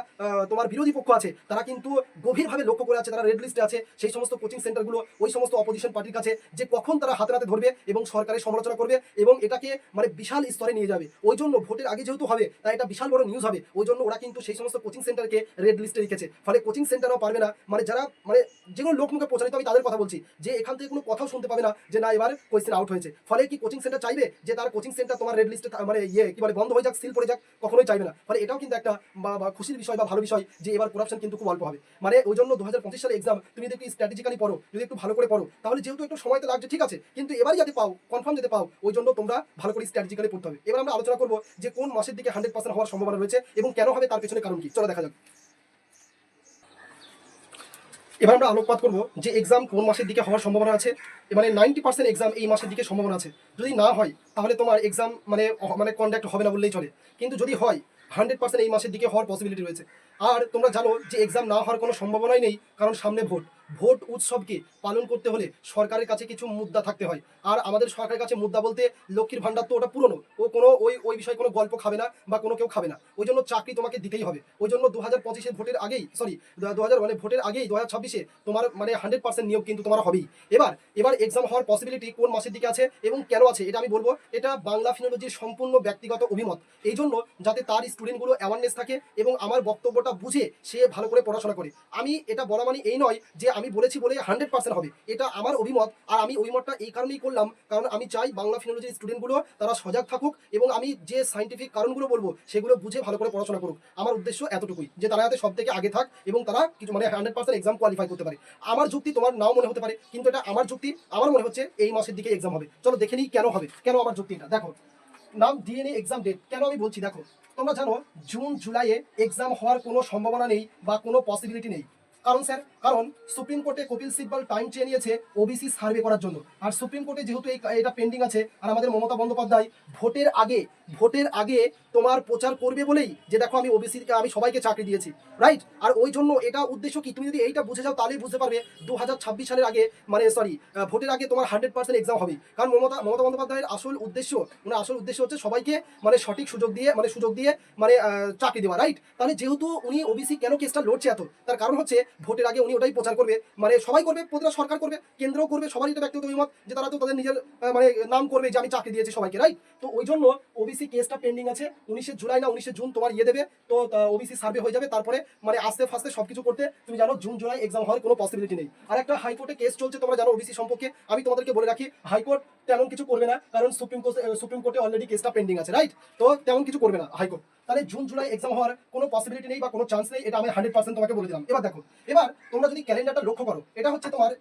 তোমার বিরোধী পক্ষ আছে, তারা কিন্তু গভীরভাবে লক্ষ্য করে আছে, তারা রেড লিস্টে আছে, সেই সমস্ত কোচিং সেন্টারগুলো ওই সমস্ত অপোজিশন পার্টির কাছে যে কখন তারা হাতে হাতে ধরবে এবং সরকারের সমালোচনা করবে এবং এটাকে মানে বিশাল স্তরে নিয়ে যাবে। ওই জন্য ভোটের আগে যেহেতু হবে, তাই এটা বিশাল বড় নিউজ হবে। ওই জন্য ওরা কিন্তু সেই সমস্ত কোচিং সেন্টারকে রেড লিস্টে রেখেছে। ফলে কোচিং সেন্টারও পারবে না। মানে যারা মানে যেগুলো লোক মুখে প্রচারিত, আমি তাদের কথা বলছি, যে এখান থেকে কোনো কথাও শুনতে পাবে না যে না, এবার কোয়েশ্চেন আউট হয়েছে। ফলে কি কোচিং সেন্টার চাইবে যে তার কোচিং সেন্টার তোমার রেড লিস্টে মানে ইয়ে কি বলে, বন্ধ হয়ে যাক সিল পড়ে যাক? কখনোই চাইবে না। ফলে এটাও কিন্তু একটা খুশির বিষয় বা ভালো বিষয় যে এবার করাপশন কিন্তু খুব অল্প হবে। মানে ওই জন্য দু হাজার পঁচিশ সালে এক্সাম তুমি যদি একটু স্ট্র্যাটেজিক্যালি পড়ো, যদি একটু ভালো করে পড়ো, তাহলে যেহেতু একটু সময় তো লাগছে, ঠিক আছে, কিন্তু এবারই যাতে পাও কনফার্ম যাতে পাও, ওই জন্য তোমরা ভালো করে স্ট্র্যাটেজিক্যালি পড়তে হবে। এবার আমরা আলোচনা করব যে কোন মাসের দিকে হান্ড্রেড পার্সেন্ট হওয়ার সম্ভাবনা রয়েছে এবং কেন হবে, তার পেছনে কারণ কি? চলো দেখা যাক। এবার আমরা আলোকপাত করব যে এক্সাম কোন মাসের দিকে হওয়ার সম্ভাবনা আছে মানে নাইনটি পার্সেন্ট এক্সাম এই মাসের দিকে সম্ভাবনা আছে। যদি না হয়, তাহলে তোমার এক্সাম মানে মানে কন্ডাক্ট হবে না বললেই চলে। কিন্তু যদি হয় হান্ড্রেড পার্সেন্ট এই মাসের দিকে হওয়ার পসিবিলিটি রয়েছে। আর তোমরা জানো যে এক্সাম না হওয়ার কোনো সম্ভাবনাই নেই, কারণ সামনে ভোট। ভোট উৎসবকে পালন করতে হলে সরকারের কাছে কিছু মুদ্রা থাকতে হয়। আর আমাদের সরকারের কাছে মুদ্রা বলতে লক্ষ্মীর ভান্ডার তো ওটা পুরনো। ও কোনো ওই ওই বিষয়ে কোনো গল্প খাবে না বা কোনো কেউ খাবে না। ওই জন্য চাকরি তোমাকে দিতেই হবে। ওই জন্য দু হাজার পঁচিশের ভোটের আগেই সরি দু হাজার মানে ভোটের আগেই দু হাজার ছাব্বিশে তোমার মানে হান্ড্রেড পার্সেন্ট নিয়োগ কিন্তু তোমার হবেই। এবার এবার এক্সাম হওয়ার পসিবিলিটি কোন মাসের দিকে আছে এবং কেন আছে এটা আমি বলব। এটা বাংলা ফিনোলজির সম্পূর্ণ ব্যক্তিগত অভিমত। এই জন্য যাতে তার স্টুডেন্টগুলো অ্যাওয়ারনেস থাকে এবং আমার বক্তব্যটা বুঝে সে ভালো করে পড়াশোনা করে। আমি এটা বলা মানে এই নয় যে আমি বলেছি বলে হান্ড্রেড পার্সেন্ট হবে। এটা আমার অভিমত, আর আমি অভিমতটা এই কারণেই করলাম, কারণ আমি চাই বাংলা ফিনোলজির স্টুডেন্টগুলো তারা সজাগ থাকুক এবং আমি যে সাইন্টিফিক কারণগুলো বলব, সেগুলো বুঝে ভালো করে পড়াশোনা করুক। আমার উদ্দেশ্য এতটুকুই, যে তারা যাতে সব থেকে আগে থাক এবং তারা কিছু মানে হান্ড্রেড পার্সেন্ট এক্সাম কোয়ালিফাই করতে পারে। আমার যুক্তি তোমার নাও মনে হতে পারে, কিন্তু এটা আমার যুক্তি, আমার মনে হচ্ছে এই মাসের দিকে এক্সাম হবে। চলো দেখে নিই কেন হবে, কেন আমার যুক্তি এটা। দেখো, নাম ডিএনএ এক্সাম ডেট কেন আমি বলছি? দেখো, তোমরা জানো জুন জুলাইয়ে এক্সাম হওয়ার কোনো সম্ভাবনা নেই বা কোনো পসিবিলিটি নেই। কারণ স্যার, কারণ সুপ্রিম কোর্টে কপিল সিব্বল টাইম চেয়ে নিয়েছে ওবিসি সার্ভে করার জন্য। আর সুপ্রিম কোর্টে যেহেতু এই এটা পেন্ডিং আছে, আর আমাদের মমতা বন্দ্যোপাধ্যায় ভোটের আগে ভোটের আগে তোমার প্রচার করবে বলেই যে দেখো আমি ওবিসি আমি সবাইকে চাকরি দিয়েছি রাইট আর ওই জন্য এটা উদ্দেশ্য কি? তুমি যদি এইটা বুঝে যাও, তাহলেই বুঝতে পারবে দু সালের আগে মানে সরি ভোটের আগে তোমার হান্ড্রেড পার্সেন্ট এক্সাম হবে। কারণ মমতা মমতা বন্দ্যোপাধ্যায়ের আসল উদ্দেশ্য মানে আসল উদ্দেশ্য হচ্ছে সবাইকে মানে সঠিক সুযোগ দিয়ে মানে সুযোগ দিয়ে মানে চাকরি দেওয়া রাইট তাহলে যেহেতু উনি ওবিসি কেন কেসটা লড়ছে এত? তার কারণ হচ্ছে ভোটের আগে উনি ওটাই প্রচার করবে। মানে সবাই করবে, প্রতিটা সরকার করবে, কেন্দ্রও করবে, সবারই এটা ব্যক্তিগত অভিমত যে তারা তো তাদের নিজের মানে নাম করবে যে আমি চাকরি দিয়েছি সবাইকে রাইট তো ওই জন্য ওবিসি কেসটা পেন্ডিং আছে, উনিশে জুলাই না উনিশে জুন তোমার ইয়ে দেবে, তো ওবিসি সার্ভে হয়ে যাবে, তারপরে মানে আস্তে ফাস্তে সবকিছু করতে, তুমি জানো জুন, জুলাই এক্সাম হওয়ার কোনো পসিবিলিটি নেই। আর একটা হাইকোর্টে কেস চলছে, তোমরা জানো ওবিসি সম্পর্কে, আমি তোমাদেরকে বলে রাখি হাইকোর্ট তেমন কিছু করবে না, কারণ সুপ্রিম কোর্ট, সুপ্রিম কোর্টে অলরেডি কেসটা পেন্ডিং আছে রাইট তো তেমন কিছু করবে না হাইকোর্ট তাহলে জুন, জুলাই এক্সাম হওয়ার কোনো পসিবিলিটি নেই বা কোনো চান্স নেই, এটা আমি হান্ড্রেড পার্সেন্ট তোমাকে বলে দিলাম। এবার দেখো, এবার তোমরা যদি ক্যালেন্ডারটা লক্ষ্য করো, এটা হচ্ছে তোমার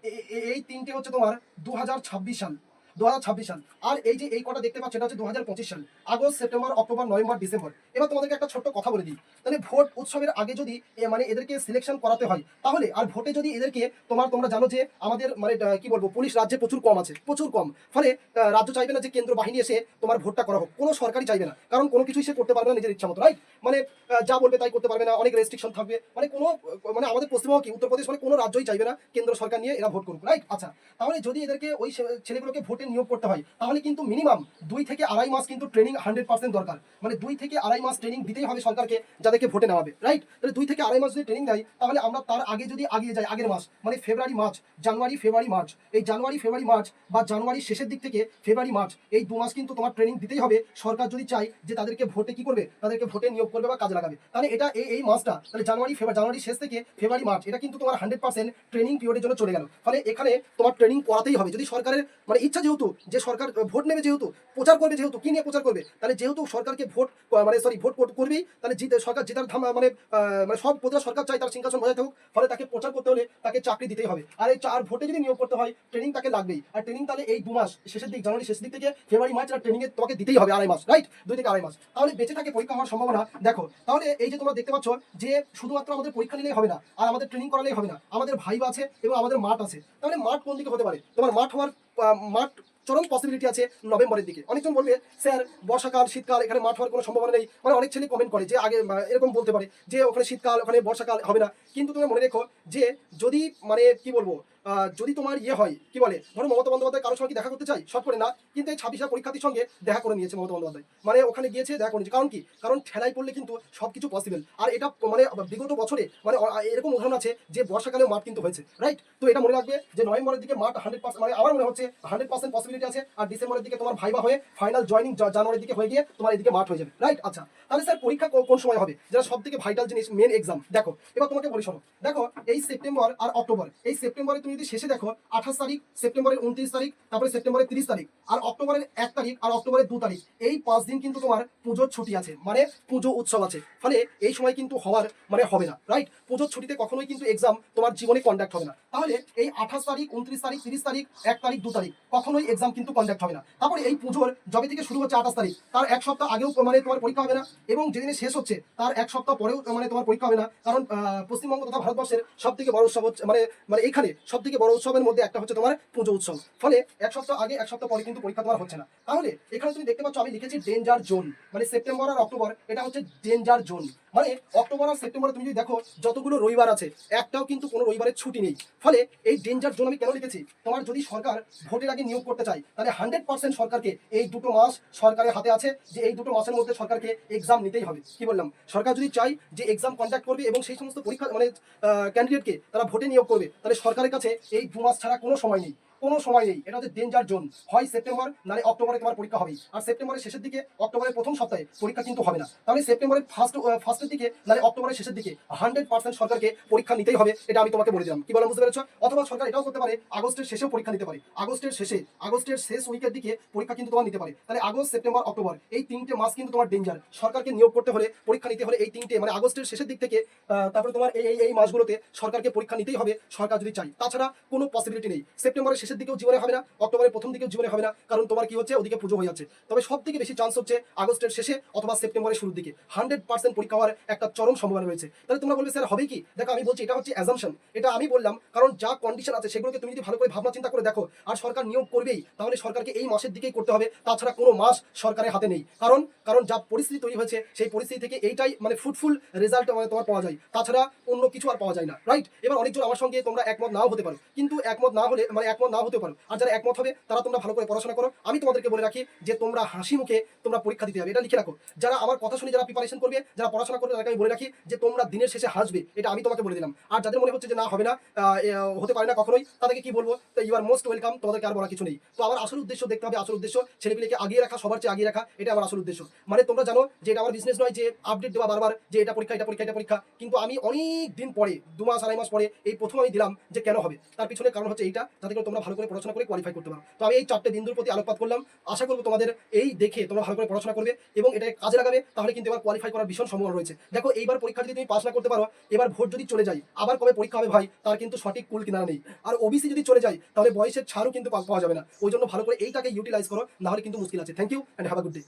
এই তিনটে হচ্ছে তোমার দু হাজার ছাব্বিশ সাল। দু হাজার ছাব্বিশ সাল। আর এই যে এই কটা দেখতে পাচ্ছ, এটা হচ্ছে সাল। August, September, October, November, December. এবার তোমাদেরকে একটা ছোট্ট কথা বলে দিই। তাহলে ভোট উৎসবের আগে যদি মানে এদেরকে সিলেকশন করাতে হয়, তাহলে আর ভোটে যদি এদেরকে তোমার তোমরা জানো যে আমাদের মানে কি বলব, পুলিশ রাজ্যে প্রচুর কম আছে, প্রচুর কম। ফলে রাজ্য চাইবে না যে কেন্দ্র বাহিনী এসে তোমার ভোটটা করা হোক। কোনো সরকারই চাইবে না। কারণ কোনো কিছুই সে করতে পারবে না নিজের ইচ্ছা মতো রাইট মানে যা বলবে তাই করতে পারবে না, অনেক রেস্ট্রিকশন থাকবে। মানে কোনো মানে আমাদের পশ্চিমবঙ্গ কি, উত্তরপ্রদেশ মানে কোনো রাজ্যই চাইবে না কেন্দ্র সরকার নিয়ে এরা ভোট করুক রাইট আচ্ছা তাহলে যদি এদেরকে ওই ছেলেগুলোকে ভোটে নিয়োগ করতে হয়, তাহলে কিন্তু মিনিমাম দুই থেকে আড়াই মাস কিন্তু ট্রেনিং হান্ড্রেড পার্সেন্ট দরকার। মানে দুই থেকে আড়াই মাস ট্রেনিং দিতেই হবে সরকারকে, যাদেরকে ভোটে নেওয়াবে রাইট তাহলে দুই থেকে আড়াই মাস যদি ট্রেনিং দেয়, তাহলে আমরা তার আগে যদি আগিয়ে যাই, আগের মাস মানে ফেব্রুয়ারি মার্চ জানুয়ারি ফেব্রুয়ারি মার্চ এই জানুয়ারি ফেব্রুয়ারি মার্চ বা জানুয়ারি শেষের দিক থেকে ফেব্রুয়ারি মার্চ এই দু মাস কিন্তু তোমার ট্রেনিং দিতেই হবে। সরকার যদি চাই যে তাদেরকে ভোটে কি করবে, তাদেরকে ভোটে নিয়োগ করবে বা কাজে লাগাবে। তাহলে এটা এই এই মাসটা, তাহলে জানুয়ারি জানুয়ারি শেষ থেকে ফেব্রুয়ারি মার্চ এটা কিন্তু তোমার হান্ড্রেড পার্সেন্ট ট্রেনিং পিরিয়ডের জন্য চলে গেল। ফলে এখানে তোমার ট্রেনিং করাতেই হবে। যদি সরকারের মানে ইচ্ছা যেহেতু যে সরকার ভোট নেবে যেহেতু, প্রচার করবে যেহেতু, কি নিয়ে প্রচার করবে? তাহলে যেহেতু সরকারকে ভোট মানে সরি ভোট কর- করবেই, তাহলে জিতে, সরকার জেতার ধাম মানে মানে সব প্রতিটা সরকার চাই তার সিংহাসন বজায় থাকুক, ফলে তাকে প্রচার করতে হলে তাকে চাকরি দিতেই হবে। আর এই চার ভোটে যদি নিয়োগ করতে হয় ট্রেনিং তাকে লাগবেই। আর ট্রেনিং তাহলে এই দু মাস, শেষের দিক জানুয়ারি শেষের দিক থেকে ফেব্রুয়ারি মার্চ আর ট্রেনিং এ তোমাকে দিতেই হবে আড়াই মাস রাইট দুই থেকে আড়াই মাস। তাহলে বেঁচে থাকে পরীক্ষা হওয়ার সম্ভাবনা, দেখো, তাহলে এই যে তোমরা দেখতে পাচ্ছ যে শুধুমাত্র আমাদের পরীক্ষা নিলেই হবে না, আর আমাদের ট্রেনিং করালেই হবে না। আমাদের ভাইব আছে এবং আমাদের মাঠ আছে। তাহলে মাঠ কোন দিকে হতে পারে? তোমার মাঠ হওয়ার মাঠ, চরম পসিবিলিটি আছে নভেম্বরের দিকে। অনেকজন বলবে, স্যার, বর্ষাকাল, শীতকাল, এখানে মাঠ হওয়ার কোনো সম্ভাবনা নেই। মানে অনেক ছেলে কমেন্ট করে যে, আগে এরকম বলতে পারে যে, ওখানে শীতকাল, ওখানে বর্ষাকাল হবে না। কিন্তু তুমি মনে রেখো যে, যদি মানে কি বলব যদি তোমার ইয়ে হয়, কি বলে, ধরো মমতা বন্দ্যোপাধ্যায় কারোর সঙ্গে দেখা করতে চাই শর্ট করে না, কিন্তু এই ছাব্বিশা পরীক্ষার্থীর সঙ্গে দেখা করে নিয়েছে মমতা বন্দ্যোপাধ্যায়। মানে ওখানে গিয়েছে, দেখা করে কারণ কি? কারণ ঠেলাই পড়লে কিন্তু সবকিছু পসিবল আর এটা মানে বিগত বছরে মানে এরকম উদাহরণ আছে যে বর্ষাকালেও মাঠ কিন্তু হয়েছে রাইট তো এটা মনে রাখবে যে নভেম্বরের দিকে মাঠ হান্ড্রেড পার্সেন্ট মানে আমার মনে হচ্ছে হান্ড্রেড পার্সেন্ট পসিবিলিটি আছে, আর ডিসেম্বরের দিকে তোমার ভাইবা হয়ে ফাইনাল জয়নিং জানুয়ারির দিকে হয়ে গিয়ে তোমার এদিকে মাঠ হয়ে যাবে রাইট আচ্ছা তাহলে স্যার পরীক্ষা কোন সময় হবে? যেটা সব থেকে ভাইটাল জিনিস মেন এক্সাম দেখো, এবার তোমাকে বলি শোনো। দেখো, এই সেপ্টেম্বর আর অক্টোবর, এই সেপ্টেম্বরে তুমি যদি শেষে দেখো, আঠাশ তারিখ, সেপ্টেম্বরের উনত্রিশ তারিখ, তারপরে সেপ্টেম্বরের তিরিশ তারিখ, আর অক্টোবরের এক তারিখ আর অক্টোবরের দু তারিখ, এই পাঁচ দিন কিন্তু তোমার পুজোর ছুটি আছে মানে পুজো উৎসব আছে। ফলে এই সময় কিন্তু হওয়ার মানে হবে না রাইট পুজোর ছুটিতে কখনোই কিন্তু এক্সাম তোমার জীবনে কন্ডাক্ট হবে না। তাহলে এই আঠাশ তারিখ, উনত্রিশ তারিখ, তিরিশ তারিখ, এক তারিখ, দু তারিখ, কখনোই এক্সাম কিন্তু কন্ডাক্ট হবে না। তারপরে এই পুজোর যবে থেকে শুরু হচ্ছে আঠাশ তারিখ, তার এক সপ্তাহ আগেও মানে তোমার পরীক্ষা হবে না, এবং যেদিনে শেষ হচ্ছে, তার এক সপ্তাহ পরেও মানে তোমার পরীক্ষা হবে না, কারণ পশ্চিমবঙ্গ তথা ভারতবর্ষের সব থেকে বড় উৎসব হচ্ছে মানে মানে এখানে সব থেকে বড় উৎসবের মধ্যে একটা হচ্ছে তোমার পুজো উৎসব। ফলে এক সপ্তাহ আগে, এক সপ্তাহ পরে কিন্তু পরীক্ষা তোমার হচ্ছে না। তাহলে এখানে তুমি দেখতে পাচ্ছ, আমি লিখেছি ডেঞ্জার জোন মানে সেপ্টেম্বর আর অক্টোবর, এটা হচ্ছে ডেঞ্জার জোন মানে অক্টোবর আর সেপ্টেম্বরে তুমি যদি দেখো, যতগুলো রবিবার আছে, একটাও কিন্তু কোনো রবিবারের ছুটি নেই। ফলে এই ডেঞ্জার জোন আমি কেন লিখেছি তোমার যদি সরকার ভোটের আগে নিয়োগ করতে চায়, তাহলে হান্ড্রেড পার্সেন্ট সরকারকে এই দুটো মাস সরকারের হাতে আছে, যে এই দুটো মাসের মধ্যে সরকারকে এক্সাম নিতেই হবে। কি বললাম? সরকার যদি চাই যে এক্সাম কন্ডাক্ট করবে এবং সেই সমস্ত পরীক্ষা মানে ক্যান্ডিডেটকে তারা ভোটে নিয়োগ করবে, তাহলে সরকারের কাছে এই দু মাস ছাড়া কোনো সময় নেই। কোনো সময় নেই এটা হচ্ছে ডেঞ্জার জোন হয় সেপ্টেম্বর নাহলে অক্টোবরে তোমার পরীক্ষা হবেই। আর সেপ্টেম্বরের শেষের দিকে অক্টোবরের প্রথম সপ্তাহে পরীক্ষা কিন্তু হবে না। তাহলে সেপ্টেম্বরের ফার্স্ট ফার্স্টের দিকে, নাহলে অক্টোবরের শেষের দিকে হান্ড্রেড পার্সেন্ট সরকারকে পরীক্ষা নিতেই হবে, এটা আমি তোমাকে বলে দিলাম। কি বললাম বুঝতে পেরেছ? অথবা সরকার এটাও করতে পারে, আগস্টের শেষেও পরীক্ষা নিতে পারে। আগস্টের শেষে, আগস্টের শেষ উইকের দিকে পরীক্ষা কিন্তু তোমার নিতে পারে। তাহলে আগস্ট সেপ্টেম্বর অক্টোবর এই তিনটে মাস কিন্তু তোমার ডেঞ্জার সরকারকে নিয়োগ করতে হলে, পরীক্ষা নিতে হলে এই তিনটে মানে আগস্টের শেষের দিক থেকে তারপরে তোমার এই, এই- এই মাসগুলোতে সরকারকে পরীক্ষা নিতেই হবে, সরকার যদি চাই তাছাড়া কোনো পসিবিলিটি নেই। সেপ্টেম্বরের শেষের দিকেও জীবনে হবে না, অক্টোবরের প্রথম দিকেও জীবনে হবে না, কারণ তোমার কি হচ্ছে, ওদিকে পুজো হয়ে যাচ্ছে। তবে সব থেকে বেশি চান্স হচ্ছে আগস্টের শেষে অথবা সেপ্টেম্বরের শুরুর দিকে। হান্ড্রেড পার্সেন্ট পরীক্ষা হওয়ার একটা চরম সম্ভাবনা রয়েছে। তাহলে তোমরা বলবে, স্যার, হবে কি? দেখো, আমি বলছি, এটা হচ্ছে অ্যাজামশন এটা আমি বললাম, কারণ যা কন্ডিশন আছে, সেগুলোকে তুমি যদি ভালো করে ভাবনা চিন্তা করে দেখো, আর সরকার নিয়োগ করবেই, তাহলে সরকারকে এই মাসের দিকেই করতে হবে। তাছাড়া কোনো মাস সরকারের হাতে নেই। কারণ কারণ যা পরিস্থিতি তৈরি হয়েছে, সেই পরিস্থিতি থেকে এইটাই মানে ফ্রুটফুল রেজাল্ট মানে তোমার পাওয়া যায়। তাছাড়া অন্য কিছু আর পাওয়া যায় না রাইট এবার অনেকজন আমার সঙ্গে তোমরা একমত নাও হতে পারো। কিন্তু একমত না হলে মানে একমত না হতে পারো। আর যারা একমত হবে, তারা তোমরা ভালো করে পড়াশোনা করো। আমি তোমাদেরকে বলে রাখি যে, তোমরা হাসি মুখে তোমরা পরীক্ষা দিতে হবে। এটা লিখে রাখো। যারা আমার কথা শুনে যারা প্রিপারেশন করবে, যারা পড়াশোনা করবে, তাদেরকে আমি বলে রাখি যে, তোমরা দিনের শেষে হাসবে। এটা আমি তোমাকে বলে দিলাম। আর যাদের মনে হচ্ছে যে, না, হবে না হতে পারে না কখনোই, তাদেরকে কি বলব? তো ইউ আর মোস্ট ওয়েলকাম তোমাদেরকে আর বলার কিছু নেই। তো আমার আসল উদ্দেশ্য দেখতে হবে, আসল উদ্দেশ্য ছেলেপিলেকে আগিয়ে রাখা, সবার চেয়ে আগিয়ে রাখা এটা আমার আসল উদ্দেশ্য। মানে তোমরা জানো যে, এটা আমার বিজনেস নয় যে আপডেট দেওয়া বারবার, যে, এটা পরীক্ষা এটা পরীক্ষা এটা পরীক্ষা। কিন্তু আমি অনেক দিন পরে, দু মাস, আড়াই মাস পরে, এই প্রথম আমি দিলাম যে, কেন হবে? তার পিছনে কারণ হচ্ছে এইটা, যাতে করে তোমরা ভালো করে পড়াশোনা করে কোয়ালিফাই করতে পারো। তো আমি এই চারটে বিন্দুর প্রতি আলোকপাত করলাম। আশা করব তোমাদের এই দেখে তোমরা ভালো করে পড়াশোনা করবে এবং এটা কাজে লাগাবে, তাহলে কিন্তু এবার কোয়ালিফাই করার ভীষণ সম্ভাবনা রয়েছে। দেখো, এইবার পরীক্ষা যদি তুমি পাস না করতে পারো, এবার ভোট যদি চলে যায়, আবার কবে পরীক্ষা হবে ভাই, তার কিন্তু সঠিক কুল কিনারা নেই। আর ওবিসি যদি চলে যায়, তাহলে বয়সের ছাড়ও কিন্তু পাওয়া যাবে না। ওই জন্য ভালো করে এইটাকে ইউটিলাইজ করো, নাহলে কিন্তু মুশকিল আছে। Thank you and have a good day